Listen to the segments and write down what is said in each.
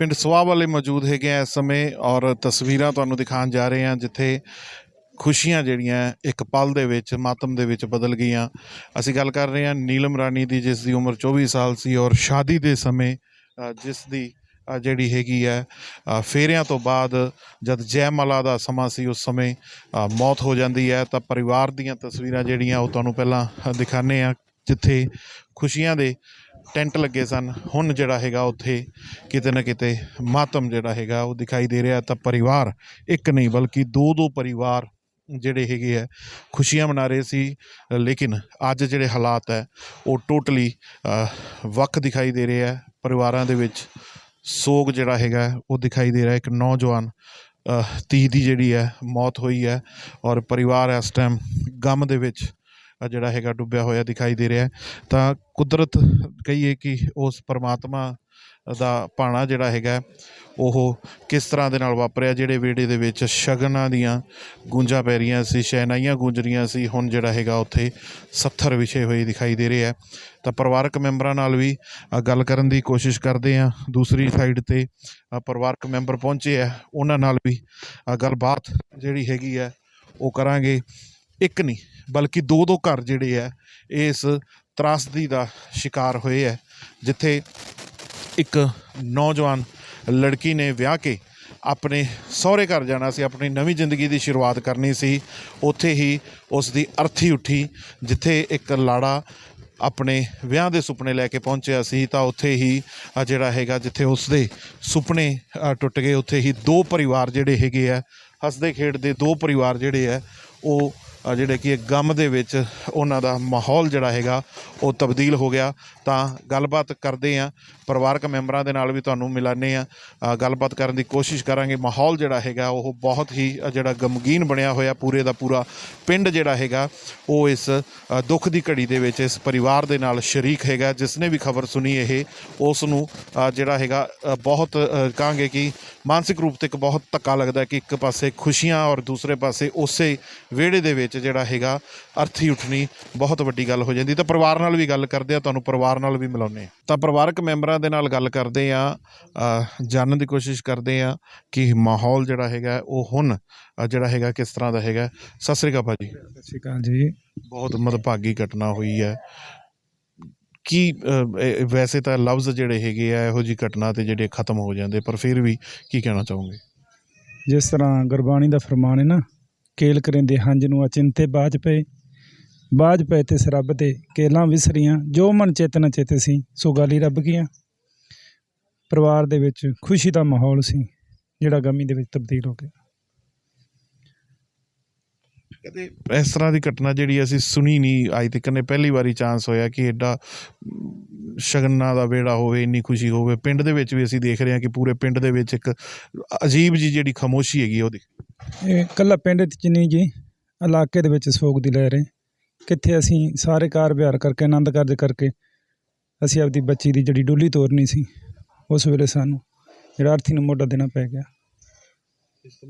ਪਿੰਡ ਸੁਆਹ ਵਾਲੇ ਮੌਜੂਦ ਹੈਗੇ ਆ ਇਸ ਸਮੇਂ ਔਰ ਤਸਵੀਰਾਂ ਤੁਹਾਨੂੰ ਦਿਖਾਉਣ ਜਾ ਰਹੇ ਹਾਂ ਜਿੱਥੇ ਖੁਸ਼ੀਆਂ ਜਿਹੜੀਆਂ ਇੱਕ ਪਲ ਦੇ ਵਿੱਚ ਮਾਤਮ ਦੇ ਵਿੱਚ ਬਦਲ ਗਈਆਂ। ਅਸੀਂ ਗੱਲ ਕਰ ਰਹੇ ਹਾਂ ਨੀਲਮ ਰਾਣੀ ਦੀ ਜਿਸ ਦੀ ਉਮਰ 24 ਸਾਲ ਸੀ ਔਰ ਸ਼ਾਦੀ ਦੇ ਸਮੇਂ ਜਿਸ ਦੀ ਜਿਹੜੀ ਹੈਗੀ ਹੈ ਫੇਰਿਆਂ ਤੋਂ ਬਾਅਦ ਜਦ ਜੈਮਾਲਾ ਦਾ ਸਮਾਂ ਸੀ ਉਸ ਸਮੇਂ ਮੌਤ ਹੋ ਜਾਂਦੀ ਹੈ। ਤਾਂ ਪਰਿਵਾਰ ਦੀਆਂ ਤਸਵੀਰਾਂ ਜਿਹੜੀਆਂ ਉਹ ਤੁਹਾਨੂੰ ਪਹਿਲਾਂ ਅ, ਦਿਖਾਉਂਦੇ ਆ ਜਿੱਥੇ ਖੁਸ਼ੀਆਂ ਦੇ ਟੈਂਟ ਲੱਗੇ ਸਨ। ਹੁਣ ਜਿਹੜਾ ਹੈਗਾ ਉੱਥੇ ਕਿਤੇ ਨਾ ਕਿਤੇ ਮਾਤਮ ਜਿਹੜਾ ਹੈਗਾ ਉਹ ਦਿਖਾਈ ਦੇ ਰਿਹਾ। ਤਾਂ ਪਰਿਵਾਰ ਇੱਕ ਨਹੀਂ ਬਲਕਿ ਦੋ ਦੋ ਪਰਿਵਾਰ ਜਿਹੜੇ ਹੈਗੇ ਆ ਖੁਸ਼ੀਆਂ ਮਨਾ ਰਹੇ ਸੀ। ਲੇਕਿਨ ਅੱਜ ਜਿਹੜੇ ਹਾਲਾਤ ਹੈ ਉਹ ਟੋਟਲੀ ਵੱਖ ਦਿਖਾਈ ਦੇ ਰਹੇ ਆ ਪਰਿਵਾਰਾਂ ਦੇ ਵਿੱਚ ਸੋਗ ਜਿਹੜਾ ਹੈਗਾ ਉਹ ਦਿਖਾਈ ਦੇ ਰਿਹਾ। ਇੱਕ ਨੌਜਵਾਨ ਅ, ਧੀ ਦੀ ਜਿਹੜੀ ਹੈ ਮੌਤ ਹੋਈ ਹੈ। ਔਰ ਪਰਿਵਾਰ ਇਸ ਟਾਈਮ ਗਮ ਦੇ ਵਿੱਚ ਜਿਹੜਾ ਹੈਗਾ ਡੁੱਬਿਆ ਹੋਇਆ ਦਿਖਾਈ ਦੇ ਰਿਹਾ ਤਾਂ ਕੁਦਰਤ ਕਹੀਏ ਕਿ ਉਸ ਪਰਮਾਤਮਾ ਦਾ ਪਾਣਾ ਜਿਹੜਾ ਹੈਗਾ ਉਹ ਕਿਸ ਤਰ੍ਹਾਂ ਦੇ ਨਾਲ ਵਾਪਰਿਆ? ਜਿਹੜੇ ਵਿਹੜੇ ਦੇ ਵਿੱਚ ਸ਼ਗਨਾਂ ਦੀਆਂ ਗੂੰਜਾਂ ਪੈ ਰਹੀਆਂ ਸੀ, ਸ਼ਹਿਨਾਈਆਂ ਗੂੰਜ ਰਹੀਆਂ ਸੀ, ਹੁਣ ਜਿਹੜਾ ਹੈਗਾ ਉੱਥੇ 70 ਵਿਛੇ ਹੋਏ ਦਿਖਾਈ ਦੇ ਰਿਹਾ ਤਾਂ ਪਰਿਵਾਰਕ ਮੈਂਬਰਾਂ ਨਾਲ ਵੀ ਗੱਲ ਕਰਨ ਦੀ ਕੋਸ਼ਿਸ਼ ਕਰਦੇ ਆ ਦੂਸਰੀ ਸਾਈਡ ਤੇ ਪਰਿਵਾਰਕ ਮੈਂਬਰ ਪਹੁੰਚੇ ਆ ਉਹਨਾਂ ਨਾਲ ਵੀ ਗੱਲਬਾਤ ਜਿਹੜੀ ਹੈਗੀ ਹੈ, ਉਹ ਕਰਾਂਗੇ। ਇੱਕ ਨਹੀਂ, ਬਲਕਿ ਦੋ ਦੋ ਘਰ ਜਿਹੜੇ ਆ, ਇਸ ਤਰਾਸਦੀ ਦਾ ਸ਼ਿਕਾਰ ਹੋਏ ਆ, ਜਿੱਥੇ ਇੱਕ ਨੌਜਵਾਨ ਲੜਕੀ ਨੇ ਵਿਆਹ ਕੇ ਆਪਣੇ ਸਹੁਰੇ ਘਰ ਜਾਣਾ ਸੀ, ਆਪਣੀ ਨਵੀਂ ਜ਼ਿੰਦਗੀ ਦੀ ਸ਼ੁਰੂਆਤ ਕਰਨੀ ਸੀ, ਉੱਥੇ ਹੀ ਉਸ ਦੀ ਅਰਥੀ ਉੱਠੀ, ਜਿੱਥੇ ਇੱਕ ਲਾੜਾ ਆਪਣੇ ਵਿਆਹ ਦੇ ਸੁਪਨੇ ਲੈ ਕੇ ਪਹੁੰਚਿਆ ਸੀ, ਤਾਂ ਉੱਥੇ ਹੀ ਜਿਹੜਾ ਹੈਗਾ, ਜਿੱਥੇ ਉਸ ਦੇ ਸੁਪਨੇ ਟੁੱਟ ਗਏ, ਉੱਥੇ ਹੀ ਦੋ ਪਰਿਵਾਰ ਜਿਹੜੇ ਹੈਗੇ ਆ, ਹੱਸਦੇ ਖੇਡਦੇ ਦੋ ਪਰਿਵਾਰ ਜਿਹੜੇ ਆ, ਉਹ ਜਿਹੜੇ ਕਿ ਗਮ ਦੇ ਵਿੱਚ ਉਹਨਾਂ ਦਾ ਮਾਹੌਲ ਜਿਹੜਾ ਹੈਗਾ, ਉਹ ਤਬਦੀਲ ਹੋ ਗਿਆ। ਤਾਂ ਗੱਲਬਾਤ ਕਰਦੇ ਆ, ਪਰਿਵਾਰਕ ਮੈਂਬਰਾਂ ਦੇ ਨਾਲ ਵੀ ਤੁਹਾਨੂੰ ਮਿਲਾਨੇ ਆ। ਗੱਲਬਾਤ ਕਰਨ ਦੀ ਕੋਸ਼ਿਸ਼ ਕਰਾਂਗੇ। ਮਾਹੌਲ ਜਿਹੜਾ ਹੈਗਾ, ਉਹ ਬਹੁਤ ਹੀ ਜਿਹੜਾ ਗਮਗੀਨ ਬਣਿਆ ਹੋਇਆ ਪੂਰੇ ਦਾ ਪੂਰਾ ਪਿੰਡ ਜਿਹੜਾ ਹੈਗਾ, ਉਹ ਇਸ ਦੁੱਖ ਦੀ ਘੜੀ ਦੇ ਵਿੱਚ ਇਸ ਪਰਿਵਾਰ ਦੇ ਨਾਲ ਸ਼ਰੀਕ ਹੈਗਾ। ਜਿਸ ਨੇ ਵੀ ਖਬਰ ਸੁਣੀ ਇਹ, ਉਸ ਨੂੰ ਜਿਹੜਾ ਹੈਗਾ ਬਹੁਤ ਕਹਾਂਗੇ ਕਿ ਮਾਨਸਿਕ ਰੂਪ ਤੇ ਇੱਕ ਬਹੁਤ ਧੱਕਾ ਲੱਗਦਾ ਕਿ ਇੱਕ ਪਾਸੇ ਖੁਸ਼ੀਆਂ ਔਰ ਦੂਸਰੇ ਪਾਸੇ ਉਸੇ ਵਿਹੜੇ ਦੇ ਵਿੱਚ ਜਿਹੜਾ ਹੈਗਾ ਅਰਥੀ ਉੱਠਣੀ ਬਹੁਤ ਵੱਡੀ ਗੱਲ ਹੋ ਜਾਂਦੀ ਤਾਂ ਪਰਿਵਾਰ ਨਾਲ ਵੀ ਗੱਲ ਕਰਦੇ ਆ ਤੁਹਾਨੂੰ ਪਰਿਵਾਰ ਨਾਲ ਵੀ ਮਿਲਾਉਂਦੇ ਆ ਤਾਂ ਪਰਿਵਾਰਕ ਮੈਂਬਰਾਂ ਦੇ ਨਾਲ ਗੱਲ ਕਰਦੇ ਆ ਜਾਣਨ ਦੀ ਕੋਸ਼ਿਸ਼ ਕਰਦੇ ਆ ਕਿ ਮਾਹੌਲ ਜਿਹੜਾ ਹੈਗਾ ਉਹ ਹੁਣ ਜਿਹੜਾ ਹੈਗਾ ਕਿਸ ਤਰ੍ਹਾਂ ਦਾ ਹੈਗਾ। ਸਤਿ ਸ੍ਰੀ ਅਕਾਲ ਭਾਜੀ। ਸਤਿ ਸ਼੍ਰੀ ਅਕਾਲ ਜੀ। ਬਹੁਤ ਮਦਭਾਗੀ ਘਟਨਾ ਹੋਈ ਹੈ। ਕੀ ਵੈਸੇ ਤਾਂ ਲਫ਼ਜ਼ ਜਿਹੜੇ ਹੈਗੇ ਆ ਇਹੋ ਜੀ ਘਟਨਾ ਤੇ ਜਿਹੜੇ ਖਤਮ ਹੋ ਜਾਂਦੇ ਪਰ ਫਿਰ ਵੀ ਕੀ ਕਹਿਣਾ ਚਾਹੋਗੇ? ਜਿਸ ਤਰ੍ਹਾਂ ਗੁਰਬਾਣੀ ਦਾ ਫਰਮਾਨ ਹੈ ਨਾ ਕੇਲ ਕਰਿੰਦੇ ਹੰਝ ਨੂੰ ਅਚਿੰਤੇ ਬਾਜ ਪਏ। ਬਾਜ ਪਏ ਤੇ ਰੱਬ ਤੇ ਕੇਲਾਂ ਵਿਸਰੀਆਂ, ਜੋ ਮਨ ਚੇਤਨਾ ਚੇਤੇ ਸੀ, ਸੋ ਗਾਲੀ ਰੱਬ ਕੀਆਂ। ਪਰਿਵਾਰ ਦੇ ਵਿੱਚ ਖੁਸ਼ੀ ਦਾ ਮਾਹੌਲ ਸੀ, ਜਿਹੜਾ ਗਮੀ ਦੇ ਵਿੱਚ ਤਬਦੀਲ ਹੋ ਗਿਆ। ਕਦੇ ਇਸ ਤਰ੍ਹਾਂ ਦੀ ਘਟਨਾ ਜਿਹੜੀ ਅਸੀਂ ਸੁਣੀ ਨਹੀਂ ਆਈ ਤੱਕ ਨੇ ਪਹਿਲੀ ਵਾਰੀ ਚਾਂਸ ਹੋਇਆ ਕਿ ਐਡਾ ਸ਼ਗਨਾਂ ਦਾ ਵੇੜਾ ਹੋਵੇ, ਇੰਨੀ ਖੁਸ਼ੀ ਹੋਵੇ। ਪਿੰਡ ਦੇ ਵਿੱਚ ਵੀ ਅਸੀਂ ਦੇਖ ਰਹੇ ਹਾਂ ਕਿ ਪੂਰੇ ਪਿੰਡ ਦੇ ਵਿੱਚ ਇੱਕ ਅਜੀਬ ਜੀ ਜਿਹੜੀ ਖਾਮੋਸ਼ੀ ਹੈਗੀ ਉਹਦੀ। ਇਹ ਕੱਲਾ ਪਿੰਡ 'ਚ ਨਹੀਂ ਜੀ ਇਲਾਕੇ ਦੇ ਵਿੱਚ ਸੋਗ ਦੀ ਲਹਿਰ ਹੈ। ਕਿੱਥੇ ਅਸੀਂ ਸਾਰੇ ਕਾਰ ਵਿਹਾਰ ਕਰਕੇ ਆਨੰਦ ਕਾਰਜ ਕਰਕੇ ਅਸੀਂ ਆਪਦੀ ਬੱਚੀ ਦੀ ਜਿਹੜੀ ਡੁੱਲੀ ਤੋਰਨੀ ਸੀ ਉਸ ਵੇਲੇ ਸਾਨੂੰ ਜਿਹੜਾ ਅਰਥੀ ਨੂੰ ਮੋਢਾ ਦੇਣਾ ਪੈ ਗਿਆ। ਇਸ ਤੋਂ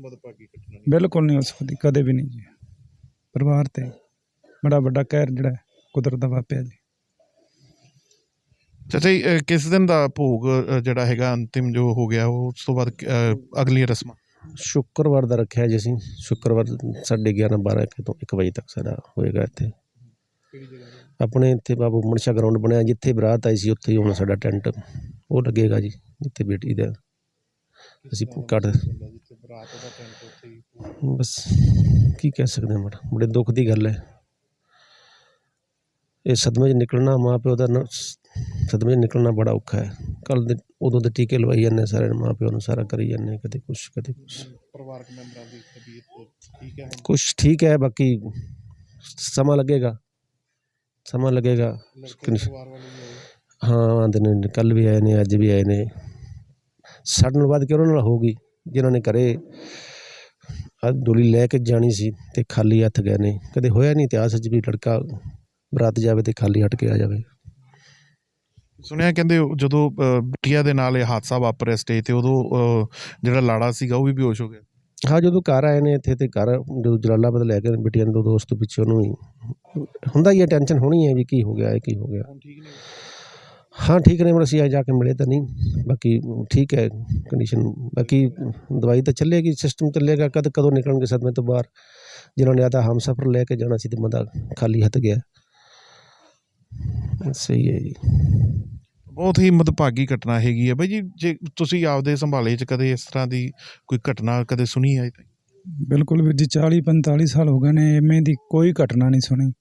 ਬਿਲਕੁਲ ਨਹੀਂ ਹੋ ਸਕਦੀ ਕਦੇ ਵੀ ਨਹੀਂ ਜੀ। ਪਰਿਵਾਰ ਤੇ ਬੜਾ ਵੱਡਾ ਕਹਿਰ ਜਿਹੜਾ ਹੈ ਕੁਦਰਤ ਦਾ ਵਾਪਿਆ ਜੀ। ਚਾਚਾ ਜੀ ਅ, ਕਿਸ ਦਿਨ ਦਾ ਭੋਗ ਅ, ਜਿਹੜਾ ਹੈਗਾ ਅੰਤਿਮ ਜੋ ਹੋ ਗਿਆ ਉਹ ਉਸ ਤੋਂ ਬਾਅਦ ਅ, ਅਗਲੀਆਂ ਰਸਮਾਂ? ਸ਼ੁੱਕਰਵਾਰ ਦਾ ਰੱਖਿਆ ਜੀ ਅਸੀਂ। ਸ਼ੁੱਕਰਵਾਰ ਸਾਢੇ 11 12 ਕੁ ਤੋਂ 1 ਵਜੇ ਤੱਕ ਸਾਡਾ ਹੋਏਗਾ ਇੱਥੇ। ਆਪਣੇ ਇੱਥੇ ਬਾਬੂ ਮਨਸ਼ਾ ਗਰਾਊਂਡ ਬਣਿਆ ਜਿੱਥੇ ਬਰਾਤ ਆਈ ਸੀ ਉੱਥੇ ਹੀ ਹੁਣ ਸਾਡਾ ਟੈਂਟ ਉਹ ਲੱਗੇਗਾ ਜੀ ਜਿੱਥੇ ਬੇਟੀ ਦਾ ਅਸੀਂ ਹੀ ਬਸ ਕੀ ਕਹਿ ਸਕਦੇ ਹਾਂ ਬੜਾ ਬੜੇ ਦੁੱਖ ਦੀ ਗੱਲ ਹੈ। ਇਹ ਸਦਮੇ 'ਚ ਨਿਕਲਣਾ ਮਾਂ ਪਿਓ ਦਾ ਸਦਮੇ 'ਚ ਨਿਕਲਣਾ ਬੜਾ ਔਖਾ ਹੈ। ਕੱਲ ਦੇ ਉਦੋਂ ਦੇ ਟੀਕੇ ਲਵਾਈ ਜਾਂਦੇ ਸਾਰੇ ਮਾਂ ਪਿਓ ਨੂੰ ਸਾਰਾ ਕਰੀ ਜਾਂਦੇ ਕਦੇ ਕੁਛ ਕਦੇ ਕੁਛ। ਪਰਿਵਾਰਕ ਮੈਂਬਰਾਂ ਦੀ ਤਬੀਅਤ ਠੀਕ ਹੈ ਕੁਛ ਠੀਕ ਹੈ ਬਾਕੀ ਸਮਾਂ ਲੱਗੇਗਾ ਸਮਾਂ ਲੱਗੇਗਾ। ਹਾਂ ਆਉਂਦੇ ਨੇ ਕੱਲ ਵੀ ਆਏ ਨੇ ਅੱਜ ਵੀ ਆਏ ਨੇ। ਸਾਡੇ ਨਾਲ ਵੱਧ ਕੇ ਉਹਨਾਂ ਨਾਲ ਹੋਊਗੀ ਜਿਨ੍ਹਾਂ ਨੇ ਘਰੇ ਆ ਡੋਲੀ ਲੈ ਕੇ ਜਾਣੀ ਸੀ ਤੇ ਖਾਲੀ ਹੱਥ ਗਏ ਨੇ। ਕਦੇ ਹੋਇਆ ਨਹੀਂ ਇਤਿਹਾਸ 'ਚ ਵੀ ਲੜਕਾ ਬਰਾਤ ਜਾਵੇ ਤੇ ਖਾਲੀ ਹਟ ਕੇ ਆ ਜਾਵੇ। ਸੁਣਿਆ ਕਹਿੰਦੇ ਜਦੋਂ ਬਿਟੀਆ ਦੇ ਨਾਲ ਇਹ ਹਾਦਸਾ ਵਾਪਰਿਆ ਸਟੇਜ ਤੇ ਉਦੋਂ ਜਿਹੜਾ ਲਾੜਾ ਸੀਗਾ ਉਹ ਵੀ ਬੇਹੋਸ਼ ਹੋ ਗਿਆ। ਹਾਂ ਜਦੋਂ ਘਰ ਆਏ ਨੇ ਇੱਥੇ ਤੇ ਘਰ ਜਦੋਂ ਜਲਾਲਾਬਾਦ ਲੈ ਕੇ ਬਿਟੀਆਂ ਨੂੰ ਦੋਸਤ ਪਿੱਛੇ ਉਹਨੂੰ ਵੀ ਹੁੰਦਾ ਹੀ ਹੈ ਟੈਨਸ਼ਨ ਹੋਣੀ ਹੈ ਵੀ ਕੀ ਹੋ ਗਿਆ ਇਹ ਕੀ ਹੋ ਗਿਆ। ਹਾਂ ਠੀਕ ਨੇ ਅਸੀਂ ਅੱਜ ਜਾ ਕੇ ਮਿਲੇ ਤਾਂ ਨਹੀਂ ਬਾਕੀ ਠੀਕ ਹੈ ਕੰਡੀਸ਼ਨ ਬਾਕੀ ਦਵਾਈ ਤਾਂ ਚੱਲੇਗੀ ਸਿਸਟਮ ਚੱਲੇਗਾ ਕਦ ਕਦੋਂ ਨਿਕਲਣਗੇ ਸਦਮੇ ਤੋਂ ਬਾਹਰ ਜਿਨ੍ਹਾਂ ਨੇ ਆਦਾ ਹਮਸਫਰ ਲੈ ਕੇ ਜਾਣਾ ਸੀ ਤੇ ਬੰਦਾ ਖਾਲੀ ਹੱਥ ਗਿਆ। ਸਹੀ ਹੈ ਜੀ। ਬਹੁਤ ਹੀ ਮਦਭਾਗੀ ਘਟਨਾ ਹੈਗੀ ਹੈ ਬਾਈ ਜੀ ਜੇ ਤੁਸੀਂ ਆਪਦੇ ਸੰਭਾਲੇ 'ਚ ਕਦੇ ਇਸ ਤਰ੍ਹਾਂ ਦੀ ਕੋਈ ਘਟਨਾ ਕਦੇ ਸੁਣੀ ਹੈ ਬਿਲਕੁਲ ਵੀਰ ਜੀ 40 45 ਸਾਲ ਹੋ ਗਏ ਨੇ ਐਵੇਂ ਦੀ ਕੋਈ ਘਟਨਾ ਨਹੀਂ ਸੁਣੀ।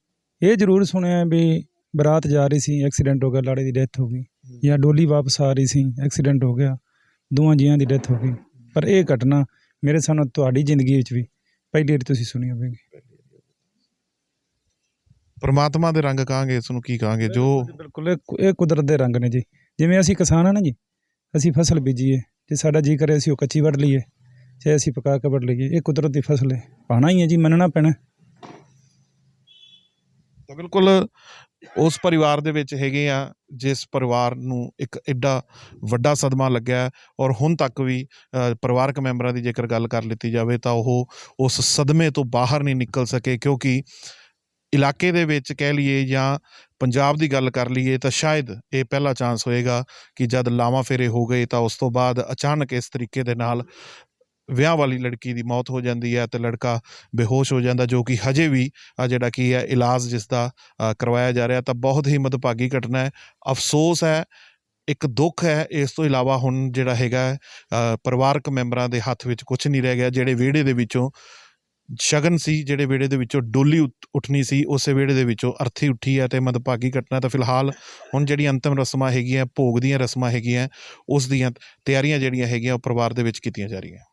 ਇਹ ਜ਼ਰੂਰ ਸੁਣਿਆ ਵੀ ਬਰਾਤ ਜਾ ਰਹੀ ਸੀ ਐਕਸੀਡੈਂਟ ਹੋ ਗਿਆ ਲਾੜੇ ਦੀ ਡੈਥ ਹੋ ਗਈ। ਜਾਂ ਡੋਲੀ ਵਾਪਸ ਆ ਰਹੀ ਸੀ ਐਕਸੀਡੈਂਟ ਹੋ ਗਿਆ ਦੋਵਾਂ ਜੀਆਂ ਦੀ ਡੈਥ ਹੋ ਗਈ। ਪਰ ਇਹ ਘਟਨਾ ਮੇਰੇ ਸਾਨੂੰ ਤੁਹਾਡੀ ਜ਼ਿੰਦਗੀ ਵਿੱਚ ਵੀ ਪਹਿਲੀ ਵਾਰ ਤੁਸੀਂ ਸੁਣੀ ਹੋਵੇਗੀ। ਪਰਮਾਤਮਾ ਦੇ ਰੰਗ ਕਹਾਂਗੇ ਇਸ ਨੂੰ ਕੀ ਕਹਾਂਗੇ ਜੋ ਬਿਲਕੁਲ ਇਹ ਕੁਦਰਤ ਦੇ ਰੰਗ ਨੇ ਜੀ। ਜਿਵੇਂ ਅਸੀਂ ਕਿਸਾਨ ਆ ਨਾ ਜੀ ਅਸੀਂ ਫਸਲ ਬੀਜੀਏ ਜੇ ਸਾਡਾ ਜੀ ਕਰੇ ਅਸੀਂ ਉਹ ਕੱਚੀ ਵੱਢ ਲਈਏ ਚਾਹੇ ਅਸੀਂ ਪਕਾ ਕੇ ਵੱਢ ਲਈਏ ਇਹ ਕੁਦਰਤ ਦੀ ਫਸਲ ਹੈ। ਪਾਣਾ ਹੀ ਹੈ ਜੀ ਮੰਨਣਾ ਪੈਣਾ। ਤਾਂ ਬਿਲਕੁਲ ਉਸ ਪਰਿਵਾਰ ਦੇ ਵਿੱਚ ਹੈਗੇ ਆ ਜਿਸ ਪਰਿਵਾਰ ਨੂੰ ਇੱਕ ਐਡਾ ਵੱਡਾ ਸਦਮਾ ਲੱਗਿਆ ਔਰ ਹੁਣ ਤੱਕ ਵੀ ਪਰਿਵਾਰਕ ਮੈਂਬਰਾਂ ਦੀ ਜੇਕਰ ਗੱਲ ਕਰ ਲਿੱਤੀ ਜਾਵੇ ਤਾਂ ਉਹ ਉਸ ਸਦਮੇ ਤੋਂ ਬਾਹਰ ਨਹੀਂ ਨਿਕਲ ਸਕੇ ਕਿਉਂਕਿ ਇਲਾਕੇ ਦੇ ਵਿੱਚ ਕਹਿ ਲਈਏ ਜਾਂ ਪੰਜਾਬ ਦੀ ਗੱਲ ਕਰ ਲਈਏ ਤਾਂ ਸ਼ਾਇਦ ਇਹ ਪਹਿਲਾ ਚਾਂਸ ਹੋਏਗਾ ਕਿ ਜਦ ਲਾਵਾਂ ਫੇਰੇ ਹੋ ਗਏ ਤਾਂ ਉਸ ਤੋਂ ਬਾਅਦ ਅਚਾਨਕ ਇਸ ਤਰੀਕੇ ਦੇ ਨਾਲ ਵਿਆਹ ਵਾਲੀ ਲੜਕੀ ਦੀ ਮੌਤ ਹੋ ਜਾਂਦੀ ਹੈ ਤੇ ਲੜਕਾ ਬੇਹੋਸ਼ ਹੋ ਜਾਂਦਾ, ਜੋ ਕਿ ਹਜੇ ਵੀ ਆ ਜਿਹੜਾ ਕੀ ਹੈ, ਇਲਾਜ ਜਿਸ ਦਾ ਕਰਵਾਇਆ ਜਾ ਰਿਹਾ ਤਾਂ ਬਹੁਤ ਹੀ ਮਦਭਾਗੀ ਘਟਨਾ ਹੈ। ਅਫਸੋਸ ਹੈ, ਇੱਕ ਦੁੱਖ ਹੈ, ਇਸ ਤੋਂ ਇਲਾਵਾ ਹੁਣ ਜਿਹੜਾ ਹੈਗਾ ਪਰਿਵਾਰਕ ਮੈਂਬਰਾਂ ਦੇ ਹੱਥ ਵਿੱਚ ਕੁਝ ਨਹੀਂ ਰਹਿ ਗਿਆ, ਜਿਹੜੇ ਵਿਹੜੇ ਦੇ ਵਿੱਚੋਂ ਸ਼ਗਨ ਸੀ ਜਿਹੜੇ ਵਿਹੜੇ ਦੇ ਵਿੱਚੋਂ ਡੋਲੀ ਉੱਠਣੀ ਸੀ, ਉਸੇ ਵਿਹੜੇ ਦੇ ਵਿੱਚੋਂ ਅਰਥੀ ਉੱਠੀ ਹੈ ਤੇ ਮਦਭਾਗੀ ਘਟਨਾ ਤਾਂ ਫਿਲਹਾਲ ਹੁਣ ਜਿਹੜੀ ਅੰਤਮ ਰਸਮਾਂ ਹੈਗੀਆਂ, ਭੋਗ ਦੀਆਂ ਰਸਮਾਂ ਹੈਗੀਆਂ, ਉਸ ਦੀਆਂ ਤਿਆਰੀਆਂ ਜਿਹੜੀਆਂ ਹੈਗੀਆਂ, ਉਹ ਪਰਿਵਾਰ ਦੇ ਵਿੱਚ ਕੀਤੀਆਂ ਜਾ ਰਹੀਆਂ।